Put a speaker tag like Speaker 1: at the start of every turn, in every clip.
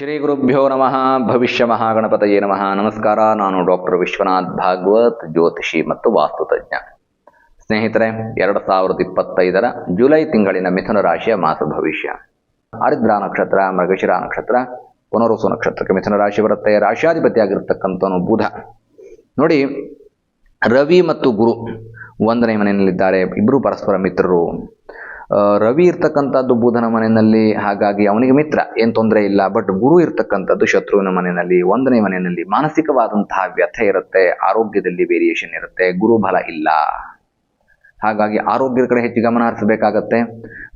Speaker 1: ಶ್ರೀ ಗುರುಭ್ಯೋ ನಮಃ. ಭವಿಷ್ಯ ಮಹಾಗಣಪತಯೇ ನಮಃ. ನಮಸ್ಕಾರ, ನಾನು ಡಾಕ್ಟರ್ ವಿಶ್ವನಾಥ್ ಭಾಗವತ್ ಜ್ಯೋತಿಷಿ ಮತ್ತು ವಾಸ್ತುತಜ್ಞ ಸ್ನೇಹಿತರೆ, ಎರಡು ಸಾವಿರದ ಇಪ್ಪತ್ತೈದರ ಜುಲೈ ತಿಂಗಳಿನ ಮಿಥುನ ರಾಶಿಯ ಮಾಸ ಭವಿಷ್ಯ. ಆರಿದ್ರ ನಕ್ಷತ್ರ, ಮೃಗಶಿರ ನಕ್ಷತ್ರ ಪುನರುಸು ನಕ್ಷತ್ರಕ್ಕೆ ಮಿಥುನ ರಾಶಿ ಬರುತ್ತೆ. ರಾಶಿಯಾಧಿಪತಿಯಾಗಿರ್ತಕ್ಕಂಥವನು ಬುಧ. ನೋಡಿ, ರವಿ ಮತ್ತು ಗುರು ಒಂದನೇ ಮನೆಯಲ್ಲಿದ್ದಾರೆ. ಇಬ್ಬರು ಪರಸ್ಪರ ಮಿತ್ರರು. ರವಿ ಇರ್ತಕ್ಕಂಥದ್ದು ಬುಧನ ಮನೆಯಲ್ಲಿ, ಹಾಗಾಗಿ ಅವನಿಗೆ ಮಿತ್ರ, ಏನು ತೊಂದರೆ ಇಲ್ಲ. ಬಟ್ ಗುರು ಇರ್ತಕ್ಕಂಥದ್ದು ಶತ್ರುವಿನ ಮನೆಯಲ್ಲಿ, ಒಂದನೇ ಮನೆಯಲ್ಲಿ ಮಾನಸಿಕವಾದಂತಹ ವ್ಯಥೆ ಇರುತ್ತೆ, ಆರೋಗ್ಯದಲ್ಲಿ ವೇರಿಯೇಷನ್ ಇರುತ್ತೆ ಗುರು ಬಲ ಇಲ್ಲ. ಹಾಗಾಗಿ ಆರೋಗ್ಯದ ಕಡೆ ಹೆಚ್ಚು ಗಮನ ಹರಿಸಬೇಕಾಗತ್ತೆ.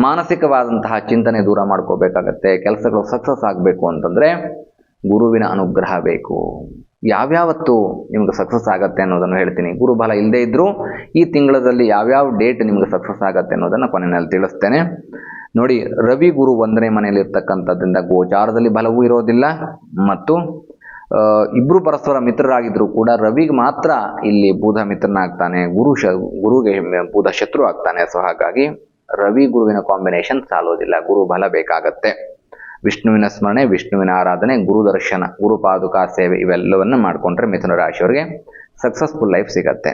Speaker 1: ಮಾನಸಿಕವಾದಂತಹ ಚಿಂತನೆ ದೂರ ಮಾಡ್ಕೋಬೇಕಾಗತ್ತೆ. ಕೆಲಸಗಳು ಸಕ್ಸಸ್ ಆಗಬೇಕು ಅಂತಂದ್ರೆ ಗುರುವಿನ ಅನುಗ್ರಹ ಬೇಕು. ಯಾವ್ಯಾವತ್ತು ನಿಮ್ಗೆ ಸಕ್ಸಸ್ ಆಗತ್ತೆ ಅನ್ನೋದನ್ನು ಹೇಳ್ತೀನಿ. ಗುರುಬಲ ಇಲ್ಲದೇ ಇದ್ರೂ ಈ ತಿಂಗಳಲ್ಲಿ ಯಾವ್ಯಾವ ಡೇಟ್ ನಿಮ್ಗೆ ಸಕ್ಸಸ್ ಆಗತ್ತೆ ಅನ್ನೋದನ್ನು ಕೊನೆಯಲ್ಲಿ ತಿಳಿಸ್ತೇನೆ. ನೋಡಿ, ರವಿ ಗುರು ಒಂದನೇ ಮನೆಯಲ್ಲಿ ಇರ್ತಕ್ಕಂಥದ್ರಿಂದ ಗೋಚಾರದಲ್ಲಿ ಬಲವೂ ಇರೋದಿಲ್ಲ ಮತ್ತು ಇಬ್ಬರು ಪರಸ್ಪರ ಮಿತ್ರರಾಗಿದ್ದರೂ ಕೂಡ ರವಿಗೆ ಮಾತ್ರ ಇಲ್ಲಿ ಬೂಧ ಮಿತ್ರನಾಗ್ತಾನೆ, ಗುರು ಶ, ಗುರುಗೆ ಬೂಧ ಶತ್ರು ಆಗ್ತಾನೆ. ಸೊ, ಹಾಗಾಗಿ ರವಿ ಗುರುವಿನ ಕಾಂಬಿನೇಷನ್ ಸಾಲೋದಿಲ್ಲ. ಗುರು ಬಲ ಬೇಕಾಗತ್ತೆ. ವಿಷ್ಣುವಿನ ಸ್ಮರಣೆ, ವಿಷ್ಣುವಿನ ಆರಾಧನೆ, ಗುರು ದರ್ಶನ, ಗುರು ಪಾದುಕಾ ಸೇವೆ ಇವೆಲ್ಲವನ್ನು ಮಾಡಿಕೊಂಡ್ರೆ ಮಿಥುನ ರಾಶಿಯವರಿಗೆ ಸಕ್ಸಸ್ಫುಲ್ ಲೈಫ್ ಸಿಗತ್ತೆ.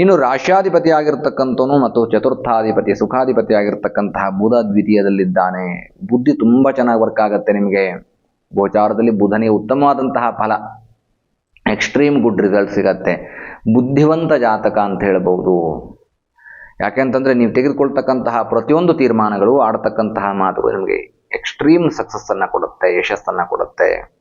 Speaker 1: ಇನ್ನು ರಾಶ್ಯಾಧಿಪತಿ ಆಗಿರ್ತಕ್ಕಂಥವನು ಮತ್ತು ಚತುರ್ಥಾಧಿಪತಿ ಸುಖಾಧಿಪತಿ ಆಗಿರ್ತಕ್ಕಂತಹ ಬುಧ ದ್ವಿತೀಯದಲ್ಲಿದ್ದಾನೆ. ಬುದ್ಧಿ ತುಂಬ ಚೆನ್ನಾಗಿ ವರ್ಕ್ ಆಗುತ್ತೆ ನಿಮಗೆ. ಗೋಚಾರದಲ್ಲಿ ಬುಧನಿಗೆ ಉತ್ತಮವಾದಂತಹ ಫಲ ಎಕ್ಸ್ಟ್ರೀಮ್ ಗುಡ್ ರಿಸಲ್ಟ್ ಸಿಗತ್ತೆ. ಬುದ್ಧಿವಂತ ಜಾತಕ ಅಂತ ಹೇಳ್ಬೋದು ಯಾಕೆಂತಂದ್ರೆ ನೀವು ತೆಗೆದುಕೊಳ್ತಕ್ಕಂತಹ ಪ್ರತಿಯೊಂದು ತೀರ್ಮಾನಗಳು, ಆಡ್ತಕ್ಕಂತಹ ಮಾತುಗಳು ನಿಮಗೆ ಎಕ್ಸ್ಟ್ರೀಮ್ ಸಕ್ಸಸ್ ಅನ್ನ ಕೊಡುತ್ತೆ, ಯಶಸ್ಸನ್ನು ಕೊಡುತ್ತೆ.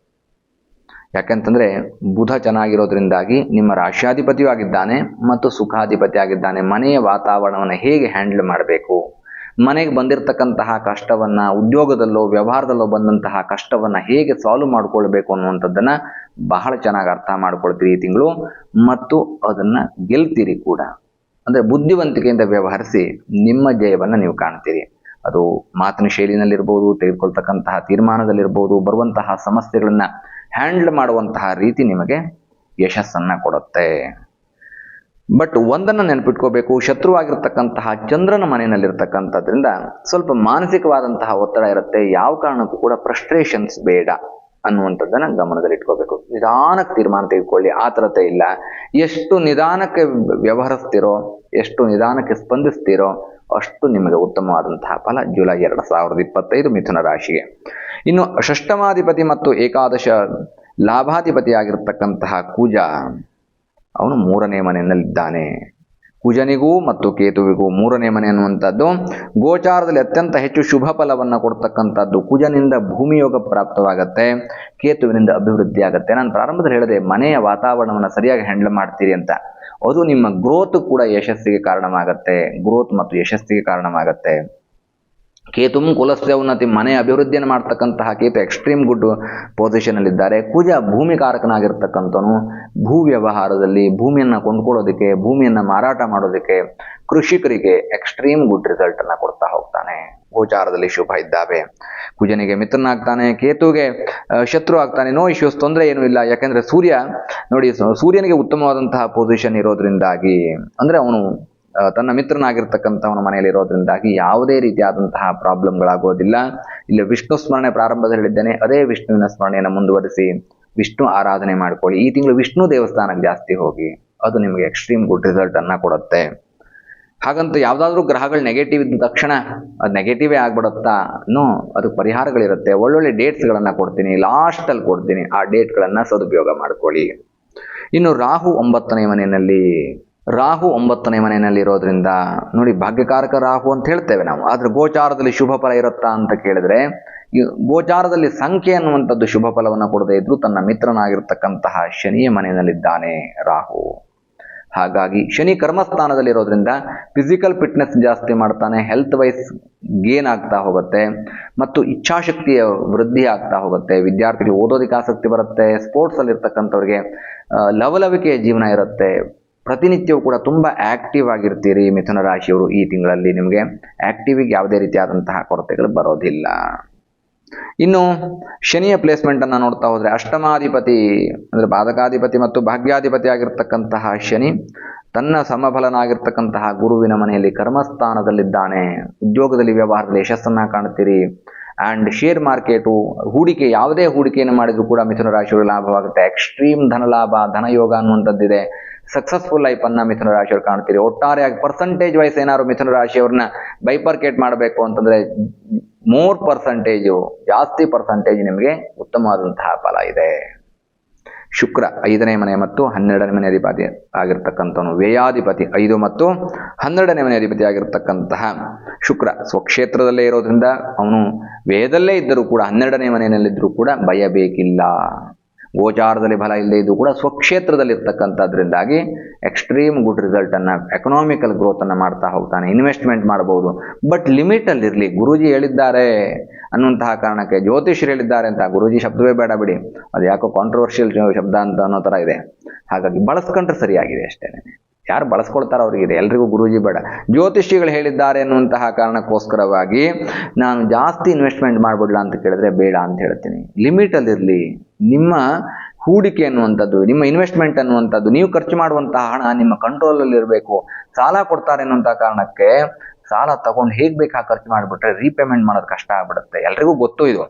Speaker 1: ಯಾಕೆಂತಂದರೆ ಬುಧ ಚೆನ್ನಾಗಿರೋದ್ರಿಂದಾಗಿ ನಿಮ್ಮ ರಾಶ್ಯಾಧಿಪತಿಯೂ ಆಗಿದ್ದಾನೆ ಮತ್ತು ಸುಖಾಧಿಪತಿ ಆಗಿದ್ದಾನೆ ಮನೆಯ ವಾತಾವರಣವನ್ನು ಹೇಗೆ ಹ್ಯಾಂಡಲ್ ಮಾಡಬೇಕು? ಮನೆಗೆ ಬಂದಿರತಕ್ಕಂತಹ ಕಷ್ಟವನ್ನ, ಉದ್ಯೋಗದಲ್ಲೋ, ವ್ಯವಹಾರದಲ್ಲೋ ಬಂದಂತಹ ಕಷ್ಟವನ್ನ ಹೇಗೆ ಸಾಲ್ವ್ ಮಾಡ್ಕೊಳ್ಬೇಕು ಅನ್ನುವಂಥದ್ದನ್ನ ಬಹಳ ಚೆನ್ನಾಗಿ ಅರ್ಥ ಮಾಡ್ಕೊಳ್ತೀರಿ ಈ ತಿಂಗಳು. ಮತ್ತು ಅದನ್ನ ಗೆಲ್ತೀರಿ ಕೂಡ. ಅಂದ್ರೆ ಬುದ್ಧಿವಂತಿಕೆಯಿಂದ ವ್ಯವಹರಿಸಿ ನಿಮ್ಮ ಜಯವನ್ನ ನೀವು ಕಾಣ್ತೀರಿ. ಅದು ಮಾತಿನ ಶೈಲಿನಲ್ಲಿರ್ಬೋದು, ತೆಗೆದುಕೊಳ್ತಕ್ಕಂತಹ ತೀರ್ಮಾನದಲ್ಲಿರ್ಬೋದು, ಬರುವಂತಹ ಸಮಸ್ಯೆಗಳನ್ನ ಹ್ಯಾಂಡಲ್ ಮಾಡುವಂತಹ ರೀತಿ ನಿಮಗೆ ಯಶಸ್ಸನ್ನ ಕೊಡುತ್ತೆ. ಬಟ್ ಒಂದನ್ನು ನೆನಪಿಟ್ಕೋಬೇಕು, ಶತ್ರುವಾಗಿರ್ತಕ್ಕಂತಹ ಚಂದ್ರನ ಮನೆಯಲ್ಲಿರ್ತಕ್ಕಂಥದ್ರಿಂದ ಸ್ವಲ್ಪ ಮಾನಸಿಕವಾದಂತಹ ಒತ್ತಡ ಇರುತ್ತೆ. ಯಾವ ಕಾರಣಕ್ಕೂ ಕೂಡ ಫ್ರಸ್ಟ್ರೇಷನ್ಸ್ ಬೇಡ. ಅನ್ನುವಂಥದ್ದನ್ನ ಗಮನದಲ್ಲಿಟ್ಕೋಬೇಕು ನಿಧಾನಕ್ಕೆ ತೀರ್ಮಾನ ತೆಗೆದುಕೊಳ್ಳಿ ಆತರತೆ ಇಲ್ಲ. ಎಷ್ಟು ನಿಧಾನಕ್ಕೆ ವ್ಯವಹರಿಸ್ತೀರೋ, ಎಷ್ಟು ನಿಧಾನಕ್ಕೆ ಸ್ಪಂದಿಸ್ತೀರೋ, ಅಷ್ಟು ನಿಮಗೆ ಉತ್ತಮವಾದಂತಹ ಫಲ ಜುಲೈ ಎರಡು ಸಾವಿರದ ಇಪ್ಪತ್ತೈದು ಮಿಥುನ ರಾಶಿಗೆ. ಇನ್ನು ಷಷ್ಟಮಾಧಿಪತಿ ಮತ್ತು ಏಕಾದಶ ಲಾಭಾಧಿಪತಿ ಕೂಜ ಕುಜ, ಅವನು ಮೂರನೇ ಮನೆಯಲ್ಲಿದ್ದಾನೆ. ಕುಜನಿಗೂ ಮತ್ತು ಕೇತುವಿಗೂ ಮೂರನೇ ಮನೆ ಅನ್ನುವಂಥದ್ದು. ಗೋಚಾರದಲ್ಲಿ ಅತ್ಯಂತ ಹೆಚ್ಚು ಶುಭ ಫಲವನ್ನು ಕೊಡ್ತಕ್ಕಂಥದ್ದು ಕುಜನಿಂದ ಭೂಮಿಯೋಗ ಪ್ರಾಪ್ತವಾಗತ್ತೆ, ಕೇತುವಿನಿಂದ ಅಭಿವೃದ್ಧಿ ಆಗುತ್ತೆ. ನಾನು ಪ್ರಾರಂಭದಲ್ಲಿ ಹೇಳಿದೆ, ಮನೆಯ ವಾತಾವರಣವನ್ನು ಸರಿಯಾಗಿ ಹ್ಯಾಂಡಲ್ ಮಾಡ್ತೀರಿ ಅಂತ. ಅದು ನಿಮ್ಮ ಗ್ರೋತ್ ಕೂಡ ಯಶಸ್ಸಿಗೆ ಕಾರಣವಾಗತ್ತೆ ಗ್ರೋತ್ ಮತ್ತು ಯಶಸ್ಸಿಗೆ ಕಾರಣವಾಗತ್ತೆ. ಕೇತುಂ ಕುಲಸ್ಯ ಉನ್ನತಿ ಮನೆ ಅಭಿವೃದ್ಧಿಯನ್ನು ಮಾಡ್ತಕ್ಕಂತಹ ಕೇತು ಎಕ್ಸ್ಟ್ರೀಮ್ ಗುಡ್ ಪೊಸಿಷನಲ್ಲಿದ್ದಾರೆ ಕುಜ ಭೂಮಿಕಾರಕನಾಗಿರ್ತಕ್ಕಂಥವನು ಭೂ ವ್ಯವಹಾರದಲ್ಲಿ ಭೂಮಿಯನ್ನು ಕೊಂಡ್ಕೊಳ್ಳೋದಕ್ಕೆ, ಭೂಮಿಯನ್ನು ಮಾರಾಟ ಮಾಡೋದಕ್ಕೆ ಕೃಷಿಕರಿಗೆ ಎಕ್ಸ್ಟ್ರೀಮ್ ಗುಡ್ ರಿಸಲ್ಟ್ ಅನ್ನ ಕೊಡ್ತಾ ಹೋಗ್ತಾನೆ. ಗೋಚಾರದಲ್ಲಿ ಶುಭ ಇದ್ದಾವೆ. ಕುಜನಿಗೆ ಮಿತ್ರನಾಗ್ತಾನೆ. ಕೇತುಗೆ ಶತ್ರು ಆಗ್ತಾನೆ. ನೋ ಇಶ್ಯೂಸ್ ತೊಂದರೆ ಏನೂ ಇಲ್ಲ. ಯಾಕೆಂದ್ರೆ ಸೂರ್ಯ, ನೋಡಿ ಸೂರ್ಯನಿಗೆ ಉತ್ತಮವಾದಂತಹ ಪೊಸಿಷನ್ ಇರೋದ್ರಿಂದಾಗಿ, ಅಂದ್ರೆ ಅವನು ತನ್ನ ಮಿತ್ರನಾಗಿರ್ತಕ್ಕಂಥವನ ಮನೆಯಲ್ಲಿ ಇರೋದ್ರಿಂದಾಗಿ ಯಾವುದೇ ರೀತಿಯಾದಂತಹ ಪ್ರಾಬ್ಲಮ್ಗಳಾಗೋದಿಲ್ಲ. ಇಲ್ಲಿ ವಿಷ್ಣು ಸ್ಮರಣೆ ಪ್ರಾರಂಭದಲ್ಲಿ ಹೇಳಿದ್ದೇನೆ, ಅದೇ ವಿಷ್ಣುವಿನ ಸ್ಮರಣೆಯನ್ನು ಮುಂದುವರಿಸಿ ವಿಷ್ಣು ಆರಾಧನೆ ಮಾಡ್ಕೊಳ್ಳಿ. ಈ ತಿಂಗಳು ವಿಷ್ಣು ದೇವಸ್ಥಾನಕ್ಕೆ ಜಾಸ್ತಿ ಹೋಗಿ, ಅದು ನಿಮಗೆ ಎಕ್ಸ್ಟ್ರೀಮ್ ಗುಡ್ ರಿಸಲ್ಟ್ ಅನ್ನ ಕೊಡುತ್ತೆ. ಹಾಗಂತ ಯಾವ್ದಾದ್ರು ಗ್ರಹಗಳು ನೆಗೆಟಿವ್ ಇದ್ದ ತಕ್ಷಣ ಅದು ನೆಗೆಟಿವೇ ಆಗ್ಬಿಡುತ್ತಾ? ನೋ, ಅದಕ್ಕೆ ಪರಿಹಾರಗಳಿರುತ್ತೆ. ಒಳ್ಳೊಳ್ಳೆ ಡೇಟ್ಸ್ಗಳನ್ನು ಕೊಡ್ತೀನಿ ಲಾಸ್ಟಲ್ಲಿ ಕೊಡ್ತೀನಿ, ಆ ಡೇಟ್ಗಳನ್ನು ಸದುಪಯೋಗ ಮಾಡ್ಕೊಳ್ಳಿ. ಇನ್ನು ರಾಹು ಒಂಬತ್ತನೇ ಮನೆಯಲ್ಲಿ ರಾಹು ಒಂಬತ್ತನೇ ಮನೆಯಲ್ಲಿ ಇರೋದ್ರಿಂದ ನೋಡಿ ಭಾಗ್ಯಕಾರಕ ರಾಹು ಅಂತ ಹೇಳ್ತೇವೆ ನಾವು. ಆದರೆ ಗೋಚಾರದಲ್ಲಿ ಶುಭ ಫಲ ಇರುತ್ತಾ ಅಂತ ಕೇಳಿದ್ರೆ ಗೋಚಾರದಲ್ಲಿ ಸಂಖ್ಯೆ ಅನ್ನುವಂಥದ್ದು ಶುಭ ಫಲವನ್ನು ಕೊಡದೇ ಇದ್ರು ತನ್ನ ಮಿತ್ರನಾಗಿರ್ತಕ್ಕಂತಹ ಶನಿಯ ಮನೆಯಲ್ಲಿದ್ದಾನೆ ರಾಹು. ಹಾಗಾಗಿ ಶನಿ ಕರ್ಮಸ್ಥಾನದಲ್ಲಿರೋದ್ರಿಂದ ಫಿಸಿಕಲ್ ಫಿಟ್ನೆಸ್ ಜಾಸ್ತಿ ಮಾಡ್ತಾನೆ ಹೆಲ್ತ್ ವೈಸ್ ಗೇನ್ ಆಗ್ತಾ ಹೋಗುತ್ತೆ, ಮತ್ತು ಇಚ್ಛಾಶಕ್ತಿಯ ವೃದ್ಧಿ ಆಗ್ತಾ ಹೋಗುತ್ತೆ. ವಿದ್ಯಾರ್ಥಿಗಳಿಗೆ ಓದೋದಕ್ಕೆ ಆಸಕ್ತಿ ಬರುತ್ತೆ ಸ್ಪೋರ್ಟ್ಸಲ್ಲಿರ್ತಕ್ಕಂಥವ್ರಿಗೆ ಲವಲವಿಕೆಯ ಜೀವನ ಇರುತ್ತೆ. ಪ್ರತಿನಿತ್ಯವೂ ಕೂಡ ತುಂಬ ಆಕ್ಟಿವ್ ಆಗಿರ್ತೀರಿ ಮಿಥುನ ರಾಶಿಯವರು ಈ ತಿಂಗಳಲ್ಲಿ ನಿಮಗೆ ಆಕ್ಟಿವಿಗೆ ಯಾವುದೇ ರೀತಿಯಾದಂತಹ ಕೊರತೆಗಳು ಬರೋದಿಲ್ಲ. ಇನ್ನು ಶನಿಯ ಪ್ಲೇಸ್ಮೆಂಟ್ ಅನ್ನು ನೋಡ್ತಾ ಹೋದ್ರೆ ಅಷ್ಟಮಾಧಿಪತಿ ಅಂದ್ರೆ ಬಾಧಕಾಧಿಪತಿ ಮತ್ತು ಭಾಗ್ಯಾಧಿಪತಿ ಆಗಿರ್ತಕ್ಕಂತಹ ಶನಿ ತನ್ನ ಸಮಫಲನಾಗಿರ್ತಕ್ಕಂತಹ ಗುರುವಿನ ಮನೆಯಲ್ಲಿ ಕರ್ಮಸ್ಥಾನದಲ್ಲಿದ್ದಾನೆ. ಉದ್ಯೋಗದಲ್ಲಿ, ವ್ಯವಹಾರದಲ್ಲಿ ಯಶಸ್ಸನ್ನು ಕಾಣ್ತೀರಿ. ಆ್ಯಂಡ್ ಶೇರ್ ಮಾರ್ಕೆಟು ಹೂಡಿಕೆ, ಯಾವುದೇ ಹೂಡಿಕೆಯನ್ನು ಮಾಡಿದರೂ ಕೂಡ ಮಿಥುನ ರಾಶಿಯವರು ಲಾಭವಾಗುತ್ತೆ. ಎಕ್ಸ್ಟ್ರೀಮ್ ಧನ ಲಾಭ ಧನಯೋಗ ಅನ್ನುವಂಥದ್ದಿದೆ. ಸಕ್ಸಸ್ಫುಲ್ ಲೈಫನ್ನು ಮಿಥುನ ರಾಶಿಯವ್ರು ಕಾಣ್ತೀರಿ. ಒಟ್ಟಾರೆಯಾಗಿ ಪರ್ಸೆಂಟೇಜ್ ವೈಸ್ ಏನಾದ್ರು ಮಿಥುನ ರಾಶಿಯವ್ರನ್ನ ಬೈಪರ್ಕೇಟ್ ಮಾಡಬೇಕು ಅಂತಂದ್ರೆ ಮೋರ್ ಪರ್ಸೆಂಟೇಜ್ ಜಾಸ್ತಿ ಪರ್ಸೆಂಟೇಜ್ ನಿಮಗೆ ಉತ್ತಮವಾದಂತಹ ಫಲ ಇದೆ. ಶುಕ್ರ ಐದನೇ ಮನೆ ಮತ್ತು ಹನ್ನೆರಡನೇ ಮನೆ ಅಧಿಪತಿ ಆಗಿರ್ತಕ್ಕಂಥವನು ವ್ಯಯಾಧಿಪತಿ ಐದು ಮತ್ತು ಹನ್ನೆರಡನೇ ಮನೆ ಅಧಿಪತಿ ಆಗಿರ್ತಕ್ಕಂತಹ ಶುಕ್ರ ಸ್ವಕ್ಷೇತ್ರದಲ್ಲೇ ಇರೋದ್ರಿಂದ ಅವನು ವ್ಯಯದಲ್ಲೇ ಇದ್ದರೂ ಕೂಡ ಹನ್ನೆರಡನೇ ಮನೆಯಲ್ಲಿದ್ದರೂ ಕೂಡ ಭಯಬೇಕಿಲ್ಲ ಗೋಚಾರದಲ್ಲಿ ಫಲ ಇಲ್ಲದೆ ಇದ್ದು ಕೂಡ ಸ್ವಕ್ಷೇತ್ರದಲ್ಲಿ ಇರ್ತಕ್ಕಂಥದ್ರಿಂದಾಗಿ ಎಕ್ಸ್ಟ್ರೀಮ್ ಗುಡ್ ರಿಸಲ್ಟನ್ನು ಎಕನಾಮಿಕಲ್ ಗ್ರೋತನ್ನು ಮಾಡ್ತಾ ಹೋಗ್ತಾನೆ ಇನ್ವೆಸ್ಟ್ಮೆಂಟ್ ಮಾಡ್ಬೋದು. ಬಟ್ ಲಿಮಿಟಲ್ಲಿರಲಿ ಗುರುಜಿ ಹೇಳಿದ್ದಾರೆ ಅನ್ನುವಂತಹ ಕಾರಣಕ್ಕೆ, ಜ್ಯೋತಿಷ್ಯರು ಹೇಳಿದ್ದಾರೆ ಅಂತ. ಗುರುಜಿ ಶಬ್ದವೇ ಬೇಡ ಬಿಡಿ. ಅದು ಯಾಕೋ ಕಾಂಟ್ರವರ್ಷಿಯಲ್ ಶಬ್ದ ಅಂತ ಅನ್ನೋ ಥರ ಇದೆ. ಹಾಗಾಗಿ ಬಳಸ್ಕೊಂಡ್ರೆ ಸರಿಯಾಗಿದೆ ಅಷ್ಟೇ. ಯಾರು ಬಳಸ್ಕೊಳ್ತಾರೋ ಅವರಿಗಿದೆ ಎಲ್ರಿಗೂ ಗುರೂಜಿ ಬೇಡ. ಜ್ಯೋತಿಷಿಗಳು ಹೇಳಿದ್ದಾರೆ ಅನ್ನುವಂತಹ ಕಾರಣಕ್ಕೋಸ್ಕರವಾಗಿ ನಾನು ಜಾಸ್ತಿ ಇನ್ವೆಸ್ಟ್ಮೆಂಟ್ ಮಾಡ್ಬಿಡ್ಲಾ ಅಂತ ಕೇಳಿದ್ರೆ ಬೇಡ ಅಂತ ಹೇಳ್ತೀನಿ. ಲಿಮಿಟಲ್ಲಿರಲಿ ನಿಮ್ಮ ಹೂಡಿಕೆ ಅನ್ನುವಂಥದ್ದು, ನಿಮ್ಮ ಇನ್ವೆಸ್ಟ್ಮೆಂಟ್ ಅನ್ನುವಂಥದ್ದು, ನೀವು ಖರ್ಚು ಮಾಡುವಂತಹ ಹಣ ನಿಮ್ಮ ಕಂಟ್ರೋಲಲ್ಲಿ ಇರಬೇಕು. ಸಾಲ ಕೊಡ್ತಾರೆ ಅನ್ನುವಂಥ ಕಾರಣಕ್ಕೆ ಸಾಲ ತಗೊಂಡು ಹೇಗೆ ಬೇಕಾ ಖರ್ಚು ಮಾಡಿಬಿಟ್ರೆ ರೀಪೇಮೆಂಟ್ ಮಾಡೋದು ಕಷ್ಟ ಆಗ್ಬಿಡುತ್ತೆ. ಎಲ್ರಿಗೂ ಗೊತ್ತು ಇದು.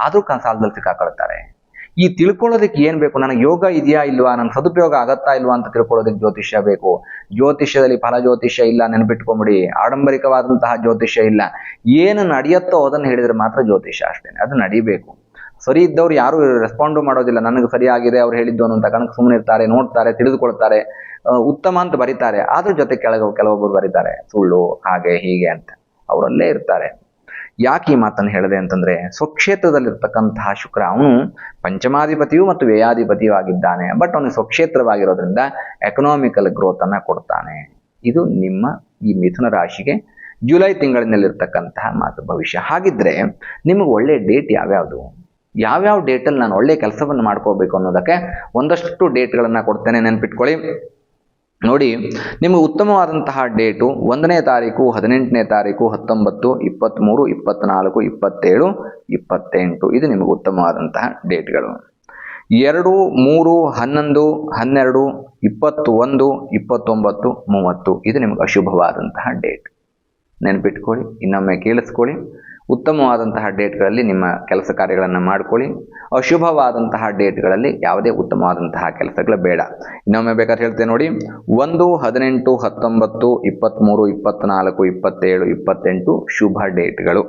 Speaker 1: ಆದರೂ ಸಾಲದಲ್ಲಿ ಸಿಕ್ಕಾಕೊಳ್ತಾರೆ. ಈ ತಿಳ್ಕೊಳ್ಳೋದಕ್ಕೆ ಏನು ಬೇಕು? ನನಗೆ ಯೋಗ ಇದೆಯಾ ಇಲ್ವಾ? ನನ್ನ ಸದುಪಯೋಗ ಆಗತ್ತಾ ಇಲ್ವಾ ಅಂತ ತಿಳ್ಕೊಳ್ಳೋದಕ್ಕೆ ಜ್ಯೋತಿಷ್ಯ ಬೇಕು. ಜ್ಯೋತಿಷ್ಯದಲ್ಲಿ ಫಲ ಜ್ಯೋತಿಷ್ಯ ಇಲ್ಲ, ನೆನಪಿಟ್ಕೊಂಬಿಡಿ. ಆಡಂಬರಿಕವಾದಂತಹ ಜ್ಯೋತಿಷ್ಯ ಇಲ್ಲ. ಏನು ನಡೆಯುತ್ತೋ ಅದನ್ನು ಹೇಳಿದ್ರೆ ಮಾತ್ರ ಜ್ಯೋತಿಷ್ಯ ಅಷ್ಟೇ ಅದು ನಡಿಬೇಕು. ಸರಿ ಇದ್ದವ್ರು ಯಾರು ರೆಸ್ಪಾಂಡು ಮಾಡೋದಿಲ್ಲ. ನನಗೆ ಸರಿಯಾಗಿದೆ, ಅವ್ರು ಹೇಳಿದ್ದು ಅನ್ನೋ ಕನಕ್ಕೆ ಸುಮ್ಮನೆ ಇರ್ತಾರೆ, ನೋಡ್ತಾರೆ, ತಿಳಿದುಕೊಳ್ತಾರೆ. ಉತ್ತಮ ಅಂತ ಬರೀತಾರೆ. ಅದ್ರ ಜೊತೆ ಕೆಳಗೆ ಕೆಲವೊಬ್ಬರು ಬರೀತಾರೆ. ಸುಳ್ಳು, ಹಾಗೆ, ಹೀಗೆ ಅಂತ. ಅವರಲ್ಲೇ ಇರ್ತಾರೆ. ಯಾಕೆ ಈ ಮಾತನ್ನು ಹೇಳಿದೆ ಅಂತಂದ್ರೆ ಸ್ವಕ್ಷೇತ್ರದಲ್ಲಿರ್ತಕ್ಕಂತಹ ಶುಕ್ರ ಅವನು ಪಂಚಮಾಧಿಪತಿಯು ಮತ್ತು ವ್ಯಯಾಧಿಪತಿಯೂ ಆಗಿದ್ದಾನೆ. ಬಟ್ ಅವನು ಸ್ವಕ್ಷೇತ್ರವಾಗಿರೋದ್ರಿಂದ ಎಕನಾಮಿಕಲ್ ಗ್ರೋತ್ ಅನ್ನ ಕೊಡ್ತಾನೆ. ಇದು ನಿಮ್ಮ ಈ ಮಿಥುನ ರಾಶಿಗೆ ಜುಲೈ ತಿಂಗಳಿನಲ್ಲಿರ್ತಕ್ಕಂತಹ ಮಾತು ಭವಿಷ್ಯ. ಹಾಗಿದ್ರೆ ನಿಮಗೆ ಒಳ್ಳೆ ಡೇಟ್ ಯಾವ್ಯಾವುದು? ಯಾವ್ಯಾವ ಡೇಟಲ್ಲಿ ನಾನು ಒಳ್ಳೆ ಕೆಲಸವನ್ನು ಮಾಡ್ಕೋಬೇಕು ಅನ್ನೋದಕ್ಕೆ ಒಂದಷ್ಟು ಡೇಟ್ಗಳನ್ನು ಕೊಡ್ತೇನೆ. ನೆನ್ಪಿಟ್ಕೊಳ್ಳಿ. ನೋಡಿ, ನಿಮಗೆ ಉತ್ತಮವಾದಂತಹ ಡೇಟು ಒಂದನೇ ತಾರೀಕು, ಹದಿನೆಂಟನೇ ತಾರೀಕು, ಹತ್ತೊಂಬತ್ತು, ಇಪ್ಪತ್ತ್ಮೂರು, ಇಪ್ಪತ್ತ್ನಾಲ್ಕು, ಇಪ್ಪತ್ತೇಳು, ಇಪ್ಪತ್ತೆಂಟು. ಇದು ನಿಮಗೆ ಉತ್ತಮವಾದಂತಹ ಡೇಟ್ಗಳು. ಎರಡು, ಮೂರು, ಹನ್ನೊಂದು, ಹನ್ನೆರಡು ಇಪ್ಪತ್ತು ಒಂದು ಇಪ್ಪತ್ತೊಂಬತ್ತು, ಮೂವತ್ತು. ಇದು ನಿಮಗೆ ಅಶುಭವಾದಂತಹ ಡೇಟ್. ನೆನಪಿಟ್ಕೊಳ್ಳಿ, ಇನ್ನೊಮ್ಮೆ ಕೇಳಿಸ್ಕೊಳ್ಳಿ. ಉತ್ತಮವಾದಂತಹ ಡೇಟ್ಗಳಲ್ಲಿ ನಿಮ್ಮ ಕೆಲಸ ಕಾರ್ಯಗಳನ್ನು ಮಾಡ್ಕೊಳ್ಳಿ. ಅಶುಭವಾದಂತಹ ಡೇಟ್ಗಳಲ್ಲಿ ಯಾವುದೇ ಉತ್ತಮವಾದಂತಹ ಕೆಲಸಗಳು ಬೇಡ. ಇನ್ನೊಮ್ಮೆ ಬೇಕಾದ್ರೆ ಹೇಳ್ತೇನೆ ನೋಡಿ, ಒಂದು, ಹದಿನೆಂಟು, ಹತ್ತೊಂಬತ್ತು ಇಪ್ಪತ್ತ್ಮೂರು ಇಪ್ಪತ್ತ್ನಾಲ್ಕು ಇಪ್ಪತ್ತೇಳು, ಇಪ್ಪತ್ತೆಂಟು ಶುಭ ಡೇಟ್ಗಳು.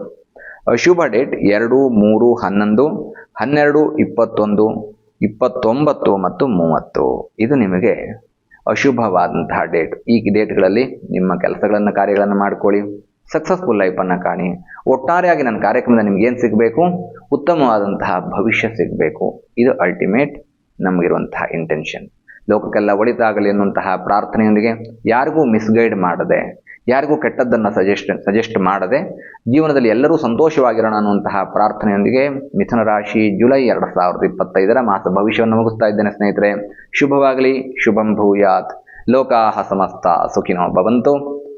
Speaker 1: ಅಶುಭ ಡೇಟ್ ಎರಡು, ಮೂರು, ಹನ್ನೊಂದು, ಹನ್ನೆರಡು, ಇಪ್ಪತ್ತೊಂದು, ಇಪ್ಪತ್ತೊಂಬತ್ತು ಮತ್ತು ಮೂವತ್ತು. ಇದು ನಿಮಗೆ ಅಶುಭವಾದಂತಹ ಡೇಟ್. ಈ ಡೇಟ್ಗಳಲ್ಲಿ ನಿಮ್ಮ ಕೆಲಸಗಳನ್ನು, ಕಾರ್ಯಗಳನ್ನು ಮಾಡ್ಕೊಳ್ಳಿ. ಸಕ್ಸಸ್ಫುಲ್ ಲೈಫನ್ನು ಕಾಣಿ. ಒಟ್ಟಾರೆಯಾಗಿ ನನ್ನ ಕಾರ್ಯಕ್ರಮದ ನಿಮ್ಗೇನು ಸಿಗಬೇಕು? ಉತ್ತಮವಾದಂತಹ ಭವಿಷ್ಯ ಸಿಗಬೇಕು. ಇದು ಅಲ್ಟಿಮೇಟ್ ನಮಗಿರುವಂತಹ ಇಂಟೆನ್ಷನ್ ಲೋಕಕ್ಕೆಲ್ಲ ಒಳಿತಾಗಲಿ ಅನ್ನುವಂತಹ ಪ್ರಾರ್ಥನೆಯೊಂದಿಗೆ ಯಾರಿಗೂ ಮಿಸ್ಗೈಡ್ ಮಾಡದೆ, ಯಾರಿಗೂ ಕೆಟ್ಟದ್ದನ್ನು ಸಜೆಸ್ಟ್ ಸಜೆಸ್ಟ್ ಮಾಡದೆ, ಜೀವನದಲ್ಲಿ ಎಲ್ಲರೂ ಸಂತೋಷವಾಗಿರೋಣ ಅನ್ನುವಂತಹ ಪ್ರಾರ್ಥನೆಯೊಂದಿಗೆ ಮಿಥುನ ರಾಶಿ ಜುಲೈ ಎರಡು ಸಾವಿರದ ಇಪ್ಪತ್ತೈದರ ಮಾಸ ಭವಿಷ್ಯವನ್ನು ಮುಗಿಸ್ತಾ ಇದ್ದೇನೆ ಸ್ನೇಹಿತರೆ. ಶುಭವಾಗಲಿ, ಶುಭಂ ಭೂಯಾತ್. ಲೋಕಾಹ ಸಮಸ್ತ ಸುಖಿನೋ ಭವಂತು.